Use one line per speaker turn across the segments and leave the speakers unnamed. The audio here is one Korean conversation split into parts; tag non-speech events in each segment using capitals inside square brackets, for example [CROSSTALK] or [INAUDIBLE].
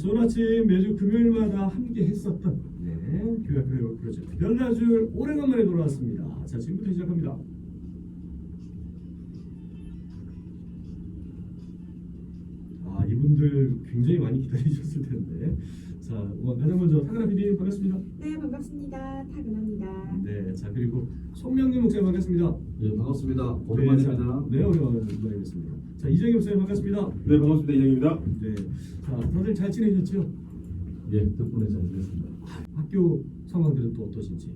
좋은 아침 매주 금요일마다 함께 했었던 네, 교회학교 프로젝트 별나줄 오래간만에 돌아왔습니다. 자, 지금부터 시작합니다. 아, 이분들 굉장히 많이 기다리셨을 텐데. 자, 뭐 가장 먼저 타그라 PD 반갑습니다.
네 반갑습니다. 타근합니다.
네, 자 그리고 송명규 목사님 반갑습니다.
예, 반갑습니다.
네,
오랜만입니다.
자, 네, 오랜만입니다. 자, 이정희 목사님 반갑습니다.
네 반갑습니다 이정입니다.
네, 자 다들 잘 지내셨죠?
예, 덕분에 잘 지냈습니다.
학교 상황들은 또 어떠신지?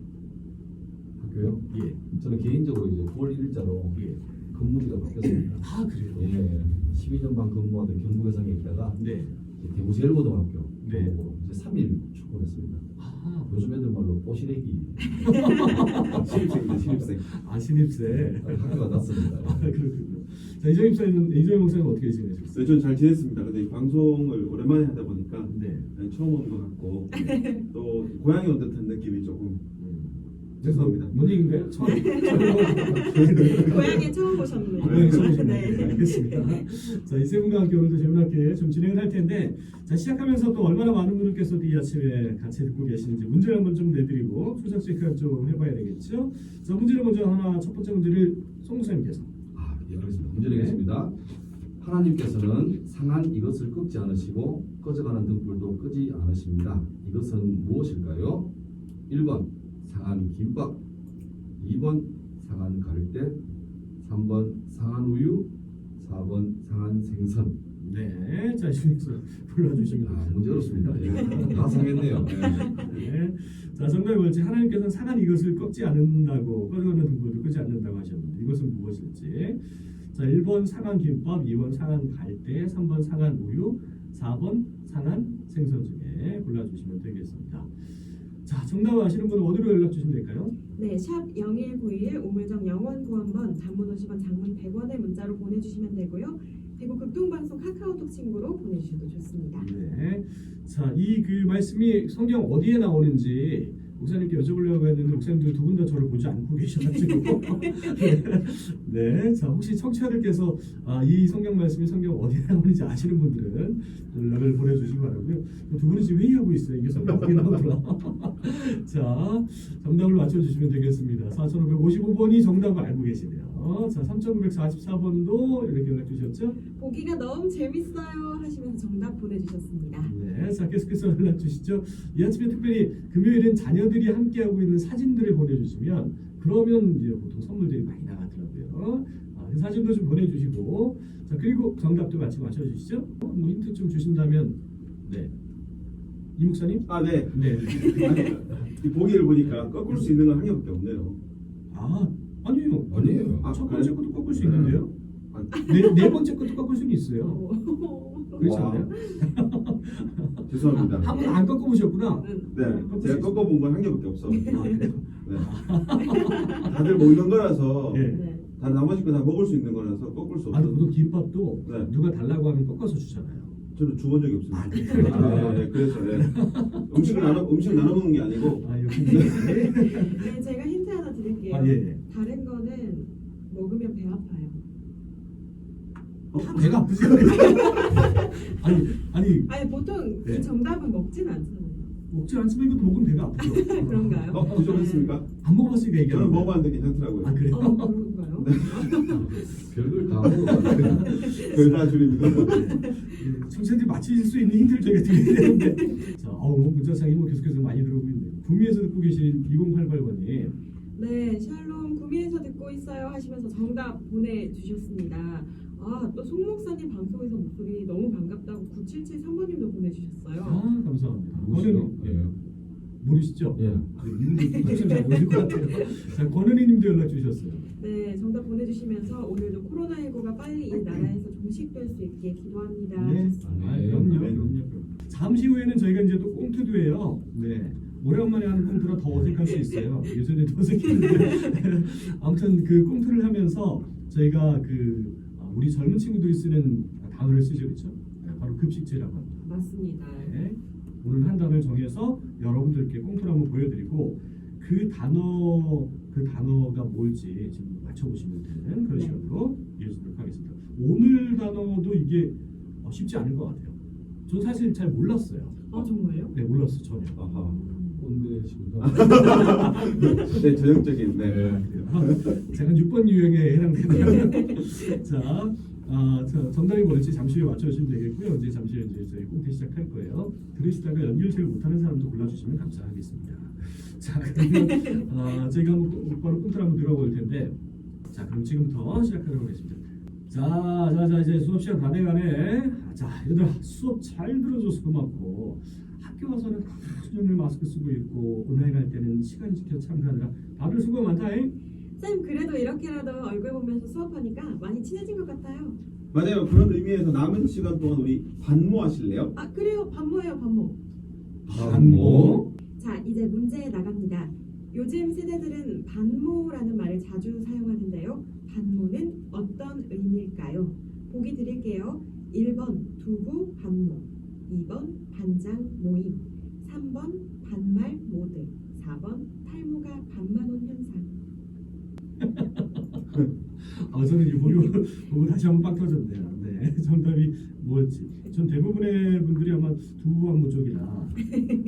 학교요?
예,
저는 개인적으로 이제 9월 1일자로
예.
근무지가 바뀌었습니다.
아 그래요?
예, 12년 반 근무하던 경북해상에 있다가
네.
이제 대구 제일고등학교
네.
로 이제 3일 출근했습니다.
아,
요즘 애들 말로 뽀시래기 [LAUGHS]
신입생입니다 신입생.
아 신입생.
학교가 났습니다.
아 그렇군요. 자 이정희 목사님은 이정희 목사님 어떻게 지내셨어요?
네, 전잘 지냈습니다. 근데 이 방송을 오랜만에 하다 보니까
네.
네, 처음 온 것 같고 또 고향에 온 듯한 느낌이 조금 죄송합니다.
뭔 얘기인가요? 처음. [LAUGHS]
고향에 처음 오셨네요.
고향에 처음 오셨네요.
네.
알겠습니다. 자, 이 세 분과 함께 오늘도 재미나게 좀 진행을 할 텐데, 자, 시작하면서 또 얼마나 많은 분들께서 이 아침에 같이 듣고 계시는지 문제를 한번 좀 내드리고 출석 체크 좀 해봐야 되겠죠? 자, 문제를 먼저 하나, 첫 번째 문제를 송 목사님께서.
아, 예, 알겠습니다. 문제 내겠습니다. 하나님께서는 상한 이것을 끄지 않으시고 꺼져가는 등불도 끄지 않으십니다. 이것은 무엇일까요? 1번 상한 김밥 2번 상한 갈대 3번 상한 우유 4번 상한 생선
네, 자, 이중에서 불러주시면
아, 문제 어렵습니다. 예, 다 상했네요. 예.
네. 자, 정답이 뭘지 하나님께서는 상한 이것을 꺾지 않는다고 꺼져가는 등불도 끄지 않는다고 하셨는데 이것은 무엇일지 자, 1번 상한 김밥, 2번 상한 갈대, 3번 상한 우유, 4번 상한 생선 중에 골라주시면 되겠습니다. 자, 정답 아시는 분은 어디로 연락 주시면 될까요?
네, 샵 0191 우물정 영원 구원번 단문 50원 장문 100원의 문자로 보내주시면 되고요. 대구 극동방송 카카오톡 친구로 보내주셔도 좋습니다.
네. 자, 이 그 말씀이 성경 어디에 나오는지 목사님께 여쭤보려고 했는데 목사님들 두 분 다 저를 보지 않고 [LAUGHS] 계셔가지고 [LAUGHS] 네, 자 혹시 청취자들께서 아, 이 성경 말씀이 성경 어디에 나오는지 아시는 분들은 연락을 보내주시기 바라고요. 두 분은 지금 회의하고 있어요. 이게 성경 어디에 나오더라. [LAUGHS] 자, 정답을 맞춰주시면 되겠습니다. 4,555번이 정답을 알고 계시네요. 자, 3,944번도 이렇게 연락 주셨죠?
보기가 너무 재밌어요 하시면서 정답 보내주셨습니다.
네, 자 계속해서 연락 주시죠. 이 아침에 특별히 금요일엔 자녀들이 함께하고 있는 사진들을 보내주시면 그러면 이제 보통 선물들이 많이 나가더라고요. 아, 그 사진도 좀 보내주시고 자 그리고 정답도 같이 맞춰주시죠. 어, 뭐 힌트 좀 주신다면 네, 이 목사님.
아 네.
네. [LAUGHS]
아니, 이 보기를 보니까 꺾을 수 있는 건 한 개밖에 없네요.
아
아니에요.
아,
첫 번째
그래요?
것도 꺾을 수 있는데요.
아,
네, 네 번째 것도 꺾을 수는 있어요.
오.
그렇지
와.
않나요? [LAUGHS]
죄송합니다.
한번안 꺾어보셨구나.
네, 제가 꺾어본 건 한 개밖에 없어. 네.
아, 그래요?
다들 먹는 거라서
네.
네.
다 나머지 거 다 먹을 수 있는 거라서 꺾을 수
아니
없어.
보통 김밥도
네.
누가 달라고 하면 꺾어서 주잖아요.
저는 주본 적이 없습니다.
아, 그래요?
아, 네, 그래서 네. 음식을 나눠 음식 나눠 먹는 게 아니고
아 여기
네, 제가 힌트 하나 드릴게요.
아 예.
다른 거는 먹으면 배 아파요.
어?
배가 아프지? [LAUGHS] 아니 아니
아니 보통
네.
이 정답은 먹진 않잖아요.
먹지 않지만 이것도 먹으면 배가 아프죠. [LAUGHS]
그런가요?
어, 부족했습니까?
안 먹어봤으니까 얘기하는
저는
거예요.
먹어봤는데 괜찮더라고요.
아 그래요?
어, 그런가요? [LAUGHS]
별걸 다 먹어가지고
별다 줄입니다.
예, 청취자들이 맞히실 수 있는 힌트를 저희가 드려야 되는데 자, 어우 뭐 문자창이 뭐 계속해서 많이 들어오고 있네요. 구미에서 듣고 계신 2088번님
네, 샬롬 구미에서 듣고 있어요 하시면서 정답 보내주셨습니다. 아, 또 송목사님 방송에서 목소리 너무 반갑다고 9773번님도 보내주셨어요.
아 감사합니다. 권은희
예.
모르시죠?
예.
아, 이분들 잘 모르실 것 같아요. [LAUGHS] 자 권은희님도 연락 주셨어요.
네, 정답 보내주시면서 오늘도 코로나19가 빨리 이 나라에서 종식될 수 있게 기도합니다.
네.
하셨습니다.
아,
네.
그럼요,
네.
그럼요. 잠시 후에는 저희가 이제 또 꽁트도 해요. 네. 오래간만에 하는 꽁트라 더 어색할 수 있어요. 예전에도 어색했는데 [LAUGHS] 아무튼 그 꽁트를 하면서 저희가 그 아, 우리 젊은 친구들이 쓰는 단어를 쓰죠, 그렇죠? 네, 바로 급식제라고 합니다.
맞습니다.
네. 오늘 한 단어를 정해서 여러분들께 꽁트를 한번 보여드리고 그 단어 그 단어가 뭘지 지금 맞춰보시면 되는 그런
네.
시간으로 이어지도록 하겠습니다. 오늘 단어도 이게 어, 쉽지 않을 것 같아요. 전 사실 잘 몰랐어요.
아 정말요?
네, 몰랐어 전혀.
아하.
꼰대시구나. [LAUGHS]
네, 전형적인 네.
그래요. 제가 6번 유형에 해당되는 [LAUGHS] 자, 아, 자, 정답이 뭘지 잠시 후에 맞춰주시면 되겠고요. 이제 잠시 후에 이제 저희 꽁트 시작할 거예요. 들으시다가 연기를 제일 못하는 사람도 골라주시면 감사하겠습니다. 자, 그러면 아, 저희가 한번 바로 꽁트를 한번 들어볼 텐데, 자, 그럼 지금부터 시작하도록 하겠습니다. 자, 자, 자, 이제 수업 시간 다 돼가네. 자, 얘들아 수업 잘 들어줘서 고맙고 학교 와서는 하루 종일 마스크 쓰고 있고 온라인 할 때는 시간 지켜 참가하느라 다들 수고 많다잉.
쌤 그래도 이렇게라도 얼굴 보면서 수업하니까 많이 친해진 것 같아요.
맞아요. 그런 의미에서 남은 시간 동안 우리 반모하실래요?
아 그래요 반모예요 반모.
반모.
자 이제 문제 나갑니다. 요즘 세대들은 반모라는 말을 자주 사용하는데요. 반모는 어떤 의미일까요? 보기 드릴게요. 1번 두부 반모, 2번 반장 모임, 3번 반말 모드, 4번 탈모가 반만 온 현상. [LAUGHS]
아 저는 이 보고 보고 다시 한번 빵 터졌네요. 네, [LAUGHS] 정답이 뭐였지? 전 대부분의 분들이 아마 두부 안무 쪽이나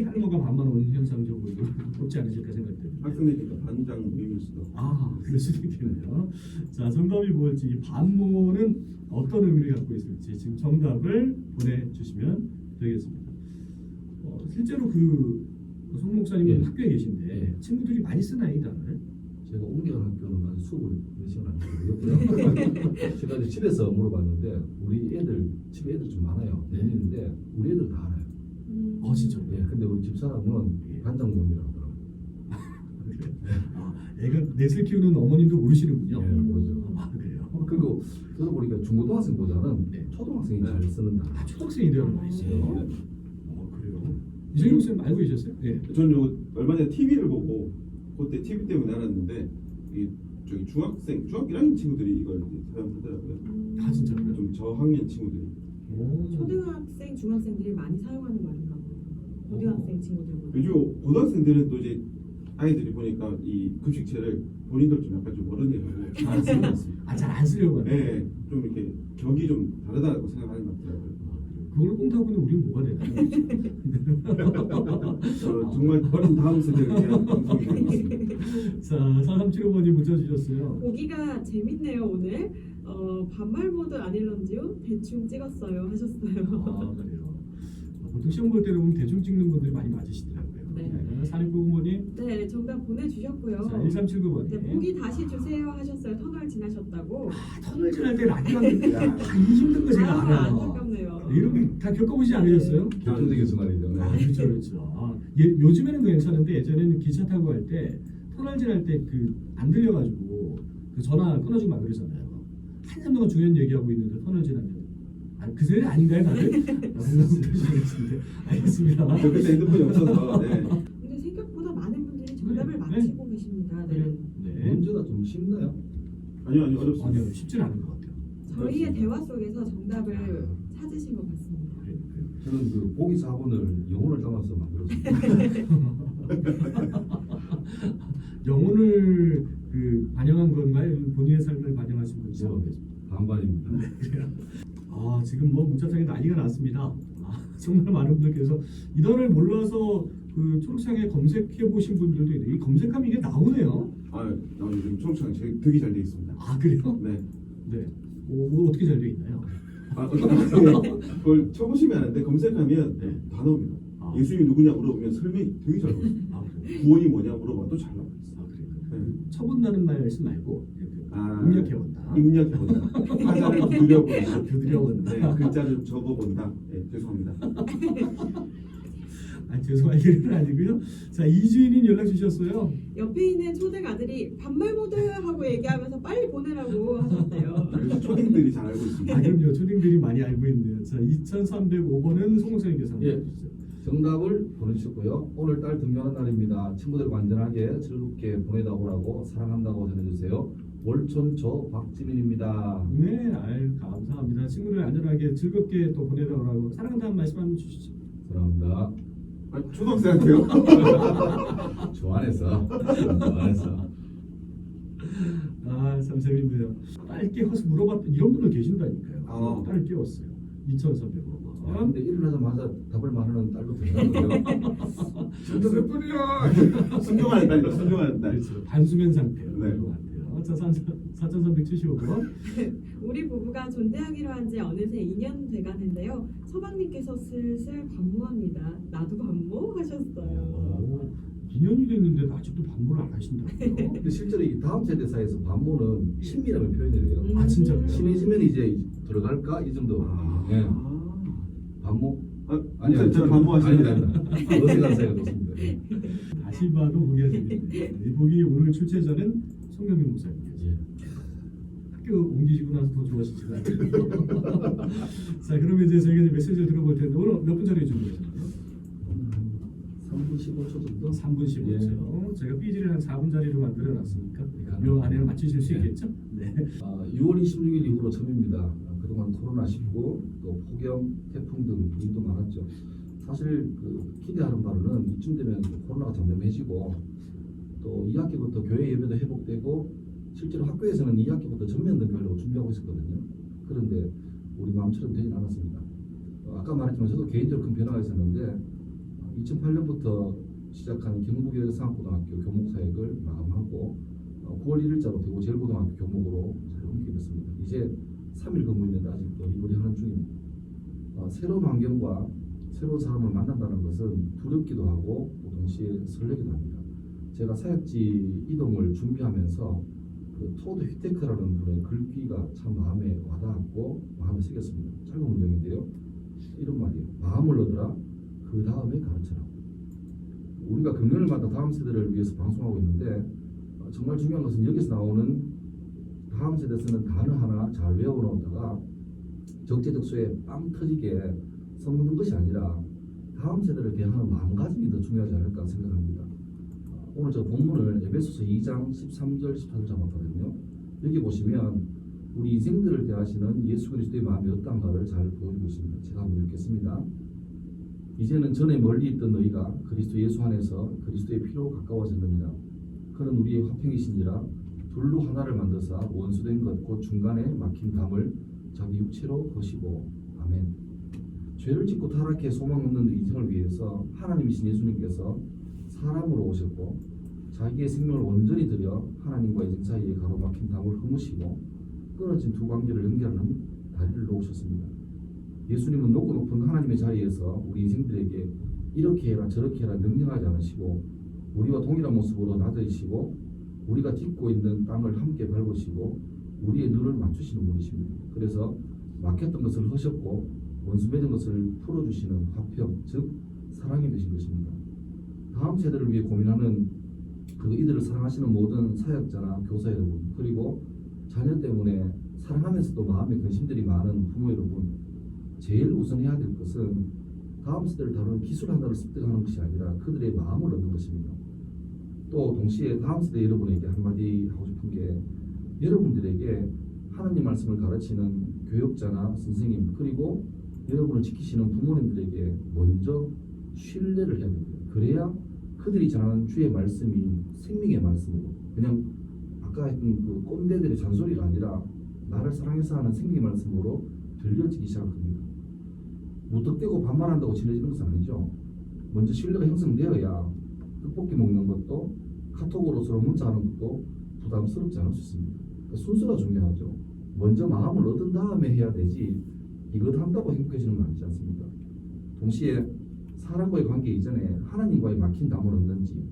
탈모가 반만 오는 현상적으로 높지 않으실까 생각됩니다.
학생들이니까 반장 모임일 수도.
아, 그럴 수도 있겠네요. 자, 정답이 뭘지 이 반모는 어떤 의미를 갖고 있을지 지금 정답을 보내주시면 되겠습니다. 어, 실제로 그 송 목사님은
예.
학교에 계신데
예.
친구들이 많이 쓰나요, 이 단어를?
제가 옮겨간 학교는 아직 수업을 몇 시간 안 하고요. [LAUGHS] 제가 이제 집에서 물어봤는데 우리 애들 집에 애들 좀 많아요.
네.
내년인데 우리 애들 다 알아요.
음,
어, 진짜요?
예, 근데 우리 집 사람은
예.
반장모임이라고 하더라고요.
아, 애가 넷을 키우는 어머님도 모르시는군요.
예, 모르죠.
아, 그래요?
그리고 들어보니까 중고등학생 보다는
네.
초등학생이 잘 쓰는 단어.
아, 초등생이라는 말이 있어요.
예.
어, 그래요? 이정용 쌤 알고 계셨어요? 네.
저는 요 얼마 전에 TV를 보고 그때 TV 때문에 알았는데 이 저기 중학생 중학 1학년 친구들이 이걸 사용하더라고요.
음,
아, 진짜요?
좀 저학년 친구들이.
오.
초등학생, 중학생들이 많이 사용하는 말인가 보요 고등학생 친구들보다.
요즘 고등학생들은 또 이제 아이들이 보니까 이 급식체를 본인들 좀 약간 좀 어른이라고 [LAUGHS] 안 쓰는 것 같습니다.
아, 잘 안 쓰려고 하네.
네, 좀 이렇게 격이 좀 다르다고 생각하는 것 같더라고요.
그걸 꽁타고는 우리는 뭐가 되나요?
저 정말 어린 다음 세대를 위한 방송이 된것 같습니다.
자, 4375번님 문자 주셨어요.
보기가 재밌네요 오늘. 어, 반말 모드 아닐런지요? 대충 찍었어요 하셨어요.
아, 그래요. 어, 보통 시험 볼 때는 보면 대충 찍는 분들이 많이 맞으시더라고요.
네.
4699번님,
네 정답 보내주셨고요.
자, 1379번님.
네, 보기 다시 주세요 하셨어요. 터널 지나셨다고.
아, 터널 지날 때 라디오 하는 게 야, 이 힘든 거 제가
아,
알아요.
안타깝네요.
이런 거 다 겪어보지 않으셨어요?
교통적인 순간이죠. 네.
아, 그렇죠, 그렇죠. 아, 예, 요즘에는 괜찮은데 예전에는 기차 타고 갈때 터널 지날 때 그 안 들려가지고 그 전화 끊어주고 막 그러잖아요. 한참 동안 중요한 얘기하고 있는데 터널 지나면 아, 그 세대 아닌가요, 다들? [LAUGHS] 아, 알겠습니다.
저 그때 핸드폰이 없어서 네. [LAUGHS]
근데 생각보다 많은 분들이 정답을
네,
맞히고 계십니다. 네.
네.
문제가 좀 쉽나요?
아니요 아니요 어렵습니다.
아니요, 쉽진 않은 것 같아요.
저희의 대화 속에서 정답을 찾으신 것 같습니다.
저는 그 보기 4번을 영혼을 담아서 만들었습니다. [LAUGHS]
영혼을 그 반영한 건가요? 본인의 삶을 반영하신 건지
뭐,
모르겠습니다.
반반입니다.
아 지금 뭐 문자창에 난리가 났습니다. 아, [LAUGHS] 정말 많은 분들께서 이 단어를 몰라서 그 초록창에 검색해 보신 분들도 있는데 이 검색하면 이게 나오네요.
아, 나 요즘 청취장 되게 잘 돼 있습니다.
아 그래요?
네.
네. 오, 뭐 어떻게 잘 돼 있나요?
아, 어떤 그걸 쳐보시면 아는데 검색하면
네.
다 나옵니다.
아.
예수님이 누구냐 물어보면 설명이 되게 잘 나옵니다.
아?
구원이 뭐냐 물어봐도 잘 나와요.
아 그래요?
네.
처분다는 말씀 말고
아,
입력해본다.
입력해본다. 화자를 두드려본다.
두드려본다.
네, 글자를 적어본다. 네, 죄송합니다. [LAUGHS]
아 죄송할 일은 아니고요. 자 이주인님 연락 주셨어요.
옆에 있는 초등 아들이 반말 모드 하고 얘기하면서 빨리 보내라고 하셨대요.
그래서 초딩들이 잘 알고 있습니다.
아 그럼요. 초딩들이 많이 알고 있네요. 자 2305번은 송목사님께서 한번
예.
해주세요.
정답을 보내주셨고요. 오늘 딸 등교하는 날입니다. 친구들과 안전하게 즐겁게 보내다 오라고 사랑한다고 전해주세요. 월촌 저 박지민입니다.
네, 아유 감사합니다. 친구들 안전하게 즐겁게 또 보내다 오라고 사랑한다는 말씀 한번 주시죠.
사랑합니다.
아, 초등학생한테요? [LAUGHS]
좋아했어. 좋아했어.
아참 재밌네요. 딸 깨워서 물어봤던 이런 분들 계신다니까요.
아.
딸 깨웠어요. 2,300억
아,
원.
근데 일어나자마자 답을 말하는 딸도 대단하고요. [LAUGHS] 진짜 몇 분이야? [LAUGHS]
순종하는 딸이다. 순종하는 딸.
그렇죠. 반수면 상태인
네.
것 같아요. 자, 4,375억 원.
우리 부부가 존대하기로 한 지 어느새 2년 돼가는데요. 서방님께서 슬슬 반모합니다. 나도 반모 하셨어요.
2년이 됐는데 아직도 반모를 안 하신다고요? [LAUGHS]
근데 실제로 이 다음 세대 사이에서 반모는 신미라는 표현을 해요.
음.
아, 진짜요?
신해지면 이제 들어갈까 이 정도.
아.
예. 반모?
아,
아니요,
아니, 저는 반모하시는
아닙니다. 아닙니다. 어색한 사이가 좋습니다. 예. [LAUGHS]
다시 봐도 보기가 재밌네요. 이 보기 오늘 출제자는 송영민 목사님께서
예.
학교 옮기시고 나서 더 좋아지시고 [LAUGHS] 자 그러면 이제 저희가 이제 메시지를 들어볼 텐데 오늘 몇 분짜리 준비하셨나요?
3분 15초 정도?
3분 15초 제가 삐지를 한 4분짜리로 만들어 놨으니까 요 안에는 맞추실 수
네.
있겠죠? 네.
아, 6월 26일 이후로 처음입니다. 아, 그동안 코로나 19 또 폭염, 태풍 등 일도 많았죠. 사실 그 기대하는 바로는 이쯤 되면 코로나가 잠잠해지고 또 2학기부터 교회 예배도 회복되고 실제로 학교에서는 2학기부터 전면 등교하려고 준비하고 있었거든요. 그런데 우리 마음처럼 되진 않았습니다. 어, 아까 말했지만 저도 개인적으로 큰 변화가 있었는데 2008년부터 시작한 경북여성고등학교 교목사역을 마감하고 어, 9월 1일자로 대구 제일고등학교 교목으로 잘 옮기게 됐습니다. 이제 3일 근무했는데 아직도 이불이 하는 중입니다. 어, 새로운 환경과 새로운 사람을 만난다는 것은 두렵기도 하고 또 동시에 설레기도 합니다. 제가 사역지 이동을 준비하면서 그 토드 휘테크라는 분의 글귀가 참 마음에 와닿았고 마음에 새겼습니다. 짧은 문장인데요. 이런 말이에요. 마음을 얻으라 그 다음에 가르쳐라. 우리가 금요일마다 다음 세대를 위해서 방송하고 있는데 어, 정말 중요한 것은 여기서 나오는 다음 세대 쓰는 단어 하나 잘 외워놓다가 적재적소에 빵 터지게 써먹는 것이 아니라 다음 세대를 대하는 마음가짐이 더 중요하지 않을까 생각합니다. 어, 오늘 저 본문을 에베소서 2장 13절 14절 잡았거든요. 여기 보시면 우리 인생들을 대하시는 예수 그리스도의 마음이 어떤가를 잘 보여주고 있습니다. 제가 한번 읽겠습니다. 이제는 전에 멀리 있던 너희가 그리스도 예수 안에서 그리스도의 피로 가까워졌느니라. 그는 우리의 화평이시니라. 둘로 하나를 만드사 원수된 것 곧 중간에 막힌 담을 자기 육체로 거시고 아멘. 죄를 짓고 타락해 소망 없는 인생을 위해서 하나님이신 예수님께서 사람으로 오셨고 자기의 생명을 온전히 들여 하나님과 인생 사이에 가로막힌 담을 허무시고 끊어진 두 관계를 연결하는 다리를 놓으셨습니다. 예수님은 높고 높은 하나님의 자리에서 우리 인생들에게 이렇게 해라 저렇게 해라 명령하지 않으시고 우리와 동일한 모습으로 낮으시고 우리가 딛고 있는 땅을 함께 밟으시고 우리의 눈을 맞추시는 분이십니다. 그래서 막혔던 것을 허셨고 원수 맺은 것을 풀어주시는 화평 즉 사랑이 되신 것입니다. 다음 세대를 위해 고민하는 그 이들을 사랑하시는 모든 사역자나 교사 여러분 그리고 자녀 때문에 사랑하면서도 마음에 근심들이 많은 부모 여러분 제일 우선 해야 될 것은 다음 세대를 다루는 기술 하나를 습득하는 것이 아니라 그들의 마음을 얻는 것입니다. 또 동시에 다음 세대 여러분에게 한마디 하고 싶은 게 여러분들에게 하나님 말씀을 가르치는 교육자나 선생님 그리고 여러분을 지키시는 부모님들에게 먼저 신뢰를 해야 됩니다. 그래야 그들이 전하는 주의 말씀이 생명의 말씀으로 그냥 아까 했던 그 꼰대들의 잔소리가 아니라 나를 사랑해서 하는 생명의 말씀으로 들려지기 시작합니다. 무턱대고 반말한다고 친해지는 것은 아니죠. 먼저 신뢰가 형성되어야 떡볶이 먹는 것도 카톡으로 서로 문자하는 것도 부담스럽지 않을 수 있습니다. 그러니까 순서가 중요하죠. 먼저 마음을 얻은 다음에 해야 되지 이것 한다고 행복해지는 건 아니지 않습니까? 동시에 사람과의 관계 이전에 하나님과의 막힌 담을 얻는지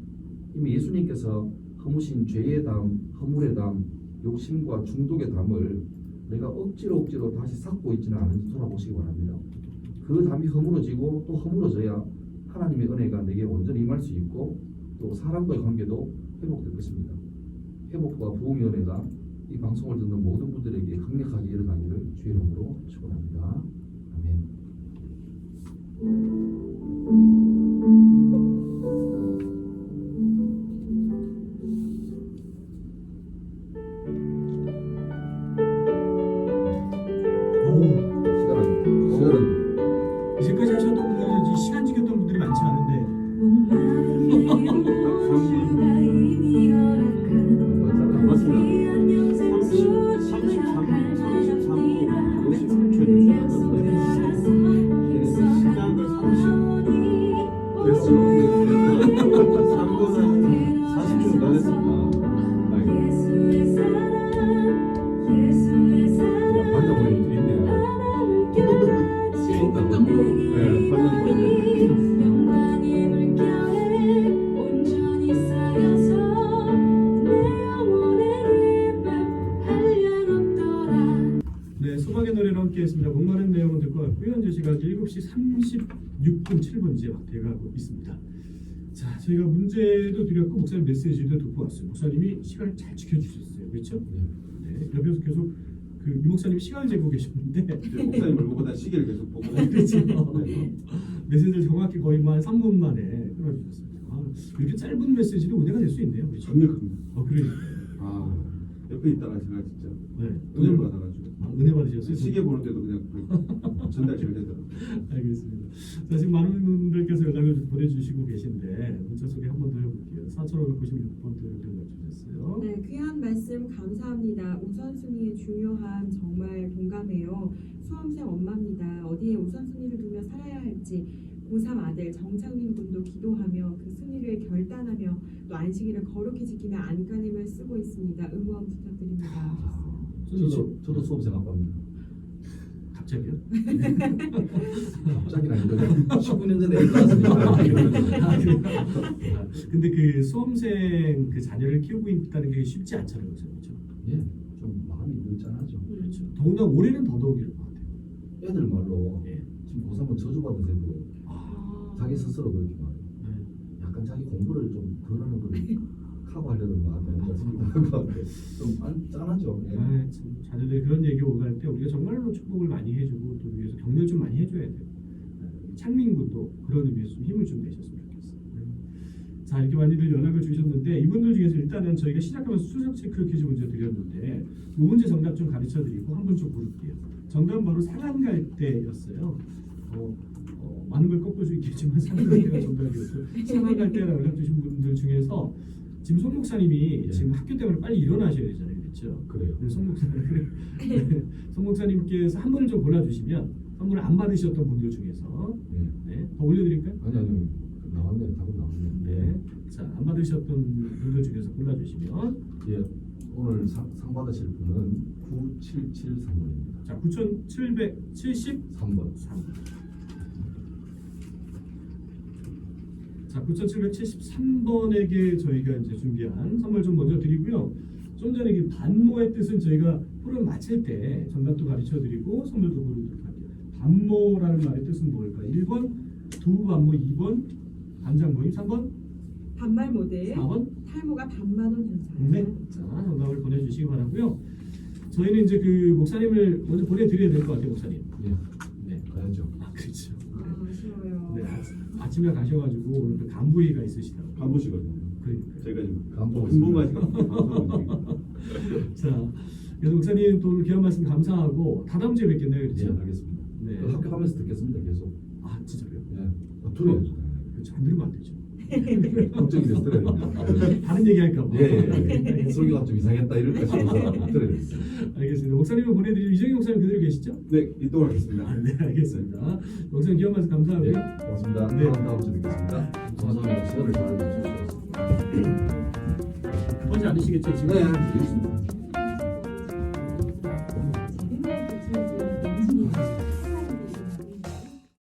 이미 예수님께서 허무신 죄의 담, 허물의 담, 욕심과 중독의 담을 내가 억지로 억지로 다시 쌓고 있지는 않은지 돌아보시기 바랍니다. 그 담이 허물어지고 또 허물어져야 하나님의 은혜가 내게 온전히 임할 수 있고 또 사람과의 관계도 회복될 것입니다. 회복과 부흥의 은혜가 이 방송을 듣는 모든 분들에게 강력하게 일어나기를 주의 이름으로 축원합니다. 아멘.
수박의 노래로 함께 했습니다. 목마른 내용은 듣고 왔고요. 현재 시각 7시 36분 7분 이제 막 돼가고 있습니다. 자, 저희가 문제도 드렸고 목사님 메시지도 듣고 왔어요. 목사님이 시간을 잘 지켜주셨어요. 그렇죠?
네.
네, 옆에서 계속 그 이 목사님 시간을 재고 계셨는데
이제 목사님 얼굴보다 시계를 계속 보고 [LAUGHS]
그렇죠.
네.
메시지를 정확히 거의 뭐한 3분 만에 끊어주셨습니다. 아, 이렇게 짧은 메시지도 은혜가 될 수 있네요. 그렇죠?
강력합니다.
어, 그래.
아 옆에 있다가 제가 진짜
네.
은혜를 받아가지고
아, 은혜 받으셨어요?
시계 보는 데도 그냥 [LAUGHS] 전달 잘 되더라고요.
알겠습니다. 자, 지금 많은 분들께서 연락을 좀 보내주시고 계신데 문자 소개 한 번 더 해볼게요. 4,596번째 연락 주셨어요.
네, 귀한 말씀 감사합니다. 우선순위의 중요함 정말 동감해요. 수험생 엄마입니다. 어디에 우선순위를 두며 살아야 할지 고3 아들 정창민 군도 기도하며 그 순위를 결단하며 또 안식일을 거룩히 지키며 안간힘을 쓰고 있습니다. 응원 부탁드립니다.
저도 저도 수험생 아빠입니다.
갑자기요?
갑자기 아니고 19년 전에 애 낳았으니까. [LAUGHS]
아? 아, 근데 그 수험생 그 자녀를 키우고 있다는 게 쉽지 않잖아요, 그렇죠?
예, 좀 마음이 늘 짠하죠.
그렇죠. 더군다나 올해는 더더욱일 것 같아요.
애들 말로
예.
지금 고3은 저주받은 애들
아,
자기 스스로 그렇게 말해요.
네.
약간 자기 공부를 좀 덜 하는 걸 [LAUGHS] 커버하려는 마음이 아닌가 같아요. 좀 안- 짠하죠. 예.
아, 참 자녀들이 그런 얘기 오갈 때 우리가 정말로 축복을 많이 해주고 또 위해서 격려 좀 많이 해줘야 돼요. 아, 창민 군도 그런 의미에서 좀 힘을 좀 내셨으면 좋겠어요. 네. 자 이렇게 많이들 연락을 주셨는데 이분들 중에서 일단은 저희가 시작하면서 수석 체크 퀴즈 문제 드렸는데 이 문제 정답 좀 가르쳐 드리고 한 분 좀 고를게요. 정답은 바로 상한 갈 때였어요. 어, 어, 많은 걸 꺾을 수 있겠지만 상한 갈 때가 정답이었고 상한 갈 때라 연락 주신 분들 중에서 지금 송 목사님이
네.
지금 학교 때문에 빨리 일어나셔야 되잖아요, 그렇죠?
그래요.
네, 송 목사님. 네, [LAUGHS] [LAUGHS] 송 목사님께서 한 분을 좀 골라주시면 선물을 안 받으셨던 분들 중에서
예.
네, 더 올려드릴까요?
아니 아니 나왔네 답은 나왔네.
네, 자안 받으셨던 분들 중에서 골라주시면
예. 오늘 상, 상 받으실 분은 9773번입니다.
자 9,773번.
3번.
자 9,773번에게 저희가 이제 준비한 선물 좀 먼저 드리고요. 좀 전에 그 반모의 뜻은 저희가 프로그램 마칠 때 정답도 가르쳐 드리고 선물도 보내드리도록 할게요. 반모라는 말의 뜻은 뭘까요? 1번 두 반모, 2번 반장 모임, 3번,
반말 모델
4번
탈모가 반만 원 현상.
네. 자, 정답을 보내주시기 바라고요. 저희는 이제 그 목사님을 먼저 보내드려야 될 것 같아요, 목사님.
예.
네.
가야죠.
아, 그렇죠.
아, 아쉬워요.
네. 아, 아침에 가셔가지고 오늘 그 간부회의가 있으시다고.
간보시거든요.
그러니까.
제가 지금
있습니다.
방송을 [LAUGHS]
자, 그래서 목사님 또 오늘 귀한 말씀 감사하고 다다음 주에 뵙겠네요,
예,
그렇죠?
알겠습니다.
네.
그 학교 가면서 듣겠습니다. 계속.
아, 진짜로요?
예. 어, 들어야죠.
그렇죠. 안 들으면 안 되죠.
걱정이 돼서 들어야. [LAUGHS]
다른 얘기 할까 봐.
예, 예, 예. 소리가 좀 이상했다 이럴까 싶어서 들어야 됩니다.
알겠습니다. 목사님을 보내드리고 이정희 목사님 그대로 계시죠?
네 이동을 하겠습니다.
아, 네, 알겠습니다. 목사님 귀한 말씀 감사하고요.
예, 고맙습니다.
네.
다음 다음 주에 뵙겠습니다. 감사합니다. 시간을 잘 주셔서.
급하지 않으시겠죠, 지금?
네, 알겠습니다.